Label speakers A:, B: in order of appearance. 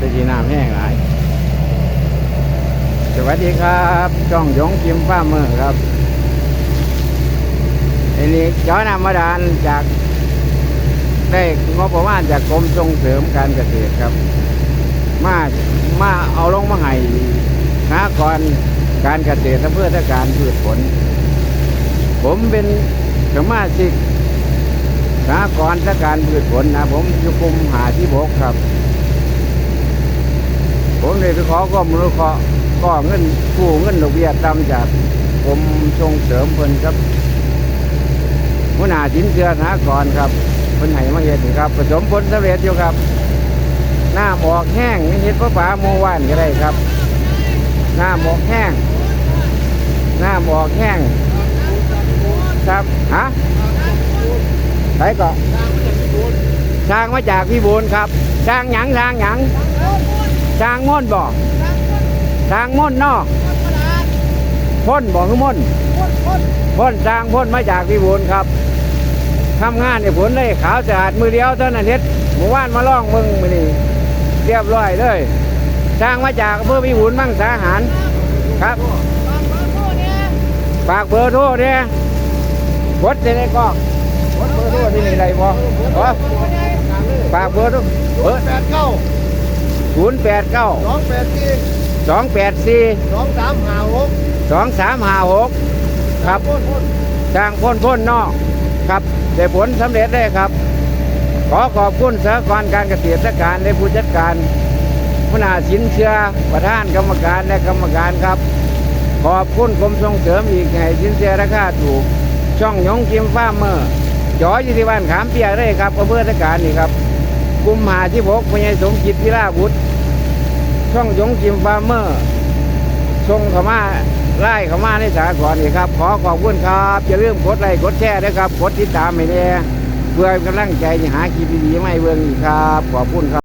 A: จะจีน้ำแห้งหลาย สวัสดีครับช่องยงกิมฟ้าเมืองครับอันนี้ย้อนนำมาดานจากได้งบประมาณจากกรมส่งเสริมการเกษตรครับ มามาเอาลงมาให้นากรการเกษตรเพื่อการพืชผล ผมเป็นสมาชิกสากรณ์การพืชผลนะ ผมอยู่กลุ่มหาที่บกครับ ผมเลยไปขอก็มนุเคราะห์ก็เงินกู้เงินดอกเบี้ยต่ำจากกรมส่งเสริมเพิ่นครับหัวหน้าสินเชื่อสหกรณ์ครับเพิ่นให้มาเฮ็นครับผสมผลสำเร็จอยู่ครับ หน้ำออกแห้งนี่เฮ็ดพระป่าโมว่านก็ได้ครับ หน้ำออกแห้ง หน้ำออกแห้ง ครับฮะไปก่อนสร้างมาจากพี่บูนครับสร้างหยังสร้างหยัง สร้างม่อนบ่สร้างม่อนเนอกพ่นบ่คือม่อนพ่นสร้างพ่นมาจากพี่บุญครับทำงานเนี่ยผลเลยขาวสะอาดมือเดียวเท่านั้นเฮ็ดหมู่บ้านมาล่องมึงมานี่เรียบร้อยเลยสร้างมาจากอำเพื่อพี่บุญมั่งสาหารครับฝากเบอร์โทรเนี่ยกดจะได้ก็กดเบอร์โทรที่นี่ไรบ่ขอฝากเบอร์โทรเบอร์
B: แปดเก้า
A: ศูนย์แปดเก้า
B: สองแปดสี่
A: สองแปดสี่
B: สองสามห้าหก
A: สองสามห้าหกครับ
B: พ่นพ่น
A: จ้างพ่นพ่นนอกครับได้ผลสำเร็จได้ครับ ขอขอบคุณสหกรณ์การเกษตรการและผู้จัดการพนาสินเชื่อประธานกรรมการและกรรมการครับ ขอบคุณกรมส่งเสริมอีกไงสินเชื่อราคาถูก ช่องหยงกิมฟ้าร์มเมอร์จออยู่ที่บ้านขามเปียกเลยครับอำเภอตะการนี่ครับ กุมหาที่พกพญายสมจิตพิราบุตรช่องยงกิมฟาร์เมอร์ทรงเข้ามาไล่เข้ามาในสากลนี่ครับ ขอขอบคุณครับอย่าลืมกดไลค์กดแชร์นะครับกดติดตามให้แน่เพื่อกำลังใจหาคลิปดีๆมาให้เบิ่งอีกครับขอบคุณครับ